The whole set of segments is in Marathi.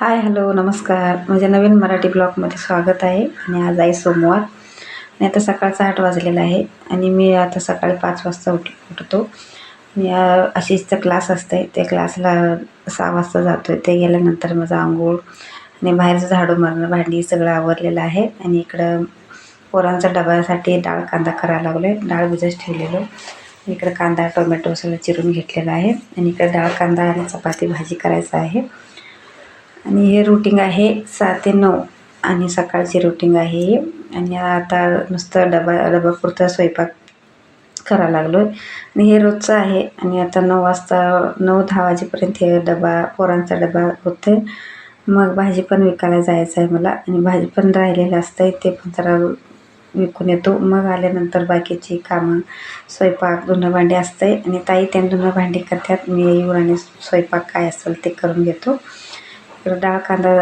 हाय हॅलो नमस्कार. माझ्या नवीन मराठी ब्लॉगमध्ये स्वागत आहे. आणि आज आहे सोमवार. आणि आता सकाळचा आठ वाजलेला आहे. आणि मी आता सकाळी पाच वाजता उठ उठतो. मी अशीचचा क्लास असते. त्या क्लासला सहा वाजता जातो आहे ते गेल्यानंतर माझं आंघोळ आणि बाहेरचं झाडू मारणं भांडी सगळं आवरलेलं आहे. आणि इकडं पोरांचा डब्यासाठी डाळ कांदा करायला लागलो आहे डाळ भिजत ठेवलेलो. इकडं कांदा टोमॅटो सगळं चिरून घेतलेलं आहे. आणि इकडं डाळ कांदा आणि चपाती भाजी करायचं आहे. आणि हे रुटीन आहे सात ते नऊ. आणि सकाळची रुटीन आहे. आणि आता नुसतं डबा डबापुरता स्वयंपाक करायला लागलो आहे आणि हे रोजचं आहे. आणि आता नऊ वाजता नऊ दहा वाजेपर्यंत हे डबा पोरांचा डबा होते मग भाजी पण विकायला जायचं आहे मला. आणि भाजी पण राहिलेलं असतं आहे ते पण जरा विकून येतो. मग आल्यानंतर बाकीची कामं स्वयंपाक धुणं भांडी असतं आहे आणि ताई त्या धुणं भांडी करतात. मी येऊन आणि स्वयंपाक काय असेल ते करून घेतो. तर डाळ कांदा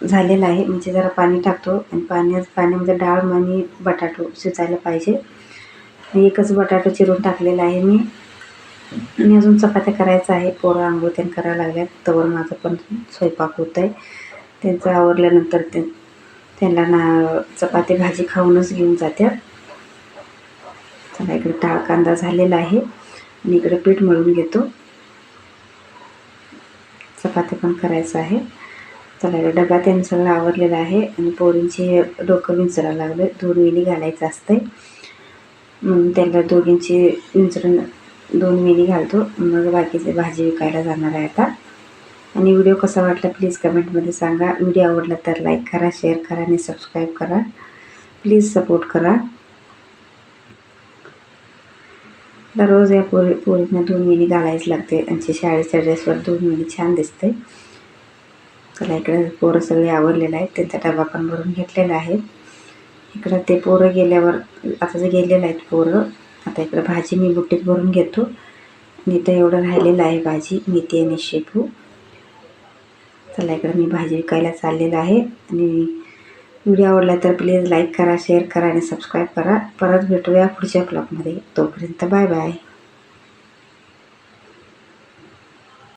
झालेला आहे. म्हणजे जरा पाणी टाकतो आणि पाण्यात पाण्यामध्ये डाळ आणि बटाटो शिजायला पाहिजे. एकच बटाटो चिरून टाकलेला आहे मी. आणि अजून चपात्या करायचं आहे. पोरं आंघोळ त्यानं करायला लागल्यात. तवर माझं पण स्वयंपाक होत आहे त्यांचं आवरल्यानंतर ते त्यांना ना चपाती भाजी खाऊनच घेऊन जात्यात चला इकडे डाळ कांदा झालेला आहे. आणि इकडे पीठ मळून घेतो. चपाती पण करायचं आहे. चला डबा त्यांचं आवरलेला आहे आणि पोरींचे डोकं विंचरायला लागलं दोन वेली घालायचं असते म्हणून त्याला दोघींची विंचरून दोन वेली घालतो. मग बाकीचे भाजी विकायला जाणार आहे आता. आणि व्हिडिओ कसा वाटला प्लीज कमेंटमध्ये सांगा. व्हिडिओ आवडला तर लाईक करा शेअर करा आणि सबस्क्राईब करा. प्लीज सपोर्ट करा. दररोज या पोरी पोरींना दोन मिनी घालायच लागते. त्यांची शाळेच्या ड्रेसवर दोन मिनी छान दिसते. चला इकडे पोरं सगळे आवडलेलं आहे त्यांचा डबा पण भरून घेतलेला आहे. इकडं ते पोरं गेल्यावर आता जे गेलेलं आहेत पोरं आता इकडं भाजी मी बुट्टीत भरून घेतो. मी इथं एवढं राहिलेलं आहे भाजी. मेथी आणि शेपू. चला इकडं मी भाजी विकायला चाललेलं आहे. आणि व्हिडिओ आवडला तर प्लीज लाईक करा शेअर करा आणि सबस्क्राईब करा. परत भेटूया पुढच्या ब्लॉगमध्ये. तोपर्यंत बाय बाय.